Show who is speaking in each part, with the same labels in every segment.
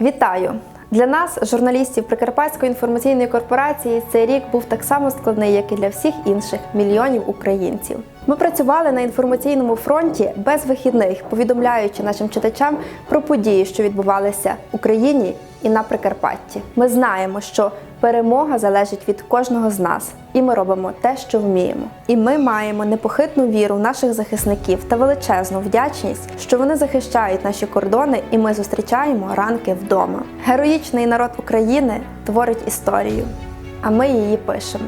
Speaker 1: Вітаю! Для нас, журналістів Прикарпатської інформаційної корпорації, цей рік був так само складний, як і для всіх інших мільйонів українців. Ми працювали на інформаційному фронті без вихідних, повідомляючи нашим читачам про події, що відбувалися в Україні і на Прикарпатті. Ми знаємо, що перемога залежить від кожного з нас, і ми робимо те, що вміємо. І ми маємо непохитну віру в наших захисників та величезну вдячність, що вони захищають наші кордони, і ми зустрічаємо ранки вдома. Героїчний народ України творить історію, а ми її пишемо.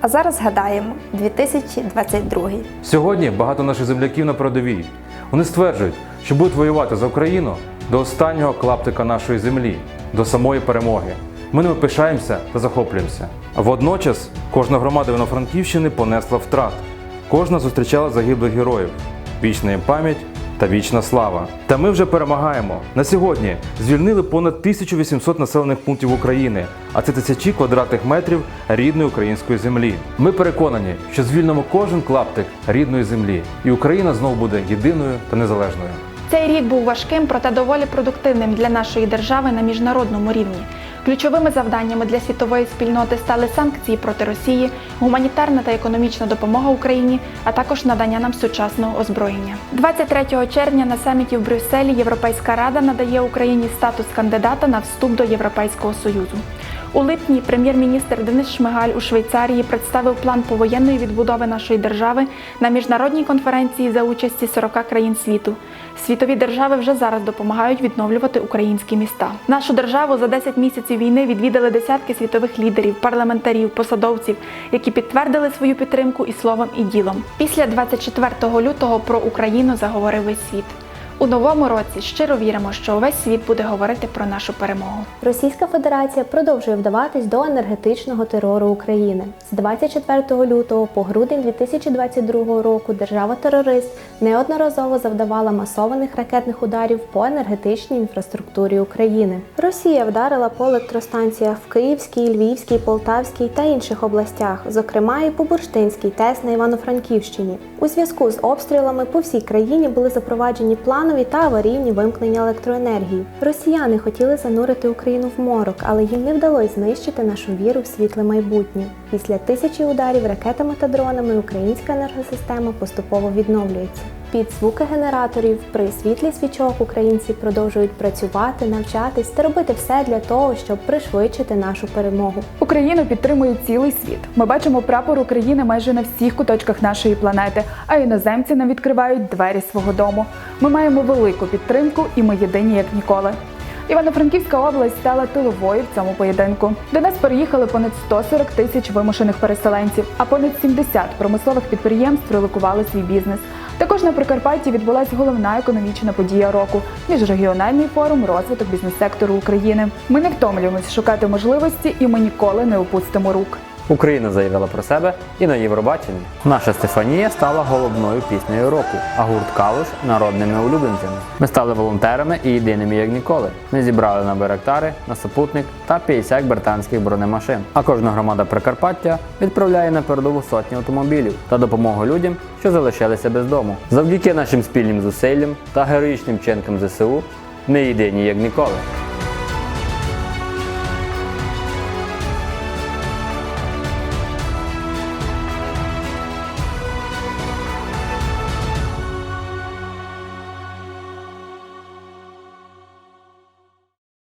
Speaker 1: А зараз згадаємо 2022.
Speaker 2: Сьогодні багато наших земляків на передовій. Вони стверджують, що будуть воювати за Україну до останнього клаптика нашої землі, до самої перемоги. Ми ними пишаємося та захоплюємося. Водночас кожна громада Івано-Франківщини понесла втрат. Кожна зустрічала загиблих героїв. Вічна їм пам'ять та вічна слава. Та ми вже перемагаємо. На сьогодні звільнили понад 1800 населених пунктів України, а це тисячі квадратних метрів рідної української землі. Ми переконані, що звільнимо кожен клаптик рідної землі, і Україна знову буде єдиною та незалежною.
Speaker 3: Цей рік був важким, проте доволі продуктивним для нашої держави на міжнародному рівні. Ключовими завданнями для світової спільноти стали санкції проти Росії, гуманітарна та економічна допомога Україні, а також надання нам сучасного озброєння. 23 червня на саміті в Брюсселі Європейська рада надає Україні статус кандидата на вступ до Європейського союзу. У липні прем'єр-міністр Денис Шмигаль у Швейцарії представив план повоєнної відбудови нашої держави на міжнародній конференції за участі 40 країн світу. Світові держави вже зараз допомагають відновлювати українські міста. Нашу державу за 10 місяців війни відвідали десятки світових лідерів, парламентарів, посадовців, які підтвердили свою підтримку і словом, і ділом. Після 24 лютого про Україну заговорив весь світ. У новому році щиро віримо, що увесь світ буде говорити про нашу перемогу.
Speaker 4: Російська Федерація продовжує вдаватись до енергетичного терору України. З 24 лютого по грудень 2022 року держава-терорист неодноразово завдавала масованих ракетних ударів по енергетичній інфраструктурі України. Росія вдарила по електростанціях в Київській, Львівській, Полтавській та інших областях, зокрема і по Бурштинській ТЕС на Івано-Франківщині. У зв'язку з обстрілами по всій країні були запроваджені планові та аварійні вимкнення електроенергії. Росіяни хотіли занурити Україну в морок, але їм не вдалося знищити нашу віру в світле майбутнє. Після тисячі ударів ракетами та дронами українська енергосистема поступово відновлюється. Під звуки генераторів при світлі свічок українці продовжують працювати, навчатись та робити все для того, щоб пришвидшити нашу перемогу.
Speaker 5: Україну підтримує цілий світ. Ми бачимо прапор України майже на всіх куточках нашої планети, а іноземці нам відкривають двері свого дому. Ми маємо велику підтримку, і ми єдині як ніколи. Івано-Франківська область стала тиловою в цьому поєдинку. До нас переїхали понад 140 тисяч вимушених переселенців, а понад 70 промислових підприємств релокували свій бізнес. Також на Прикарпатті відбулася головна економічна подія року міжрегіональний форум розвиток бізнес-сектору України. Ми не втомлюємось шукати можливості, і ми ніколи не опустимо рук.
Speaker 6: Україна заявила про себе і на Євробаченні. Наша Стефанія стала головною піснею року, а гурт Калуш народними улюбленцями. Ми стали волонтерами і єдиними як ніколи. Ми зібрали на Беректари, на супутник та 50 британських бронемашин. А кожна громада Прикарпаття відправляє на передову сотні автомобілів та допомогу людям, що залишилися без дому. Завдяки нашим спільним зусиллям та героїчним вчинкам ЗСУ ми єдині як ніколи.